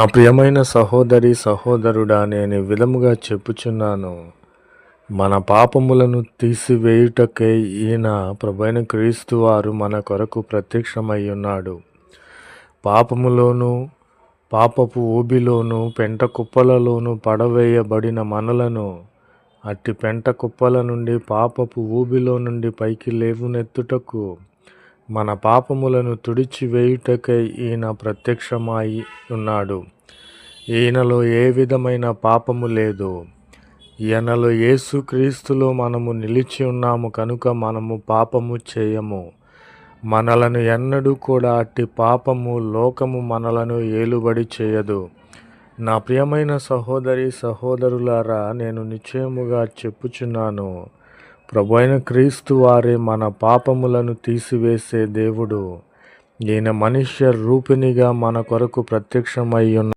నా ప్రియమైన సహోదరి సహోదరుడా నేను విధముగా చెప్పుచున్నాను. మన పాపములను తీసివేయుటకే ఈయన ప్రభైన క్రీస్తు వారు మన కొరకు ప్రత్యక్షమై ఉన్నాడు. పాపములోను పాపపు ఊబిలోను పెంట కుప్పలలోను పడవేయబడిన మనలను అట్టి పెంట కుప్పల నుండి పాపపు ఊబిలో నుండి పైకి లేవునెత్తుటకు మన పాపములను తుడిచివేయుటకై ఈయన ప్రత్యక్షమై ఉన్నాడు. ఈయనలో ఏ విధమైన పాపము లేదు. ఈయనలో యేసుక్రీస్తులో మనము నిలిచి ఉన్నాము కనుక మనము పాపము చేయము. మనలను ఎన్నడూ కూడా అట్టి పాపము లోకము మనలను ఏలుబడి చేయదు. నా ప్రియమైన సహోదరి సహోదరులారా నేను నిశ్చయముగా చెప్పుచున్నాను. ప్రభు అయిన క్రీస్తు వారే మన పాపములను తీసివేసే దేవుడు. ఈయన మనుష్య రూపిణిగా మన కొరకు ప్రత్యక్షమై ఉన్న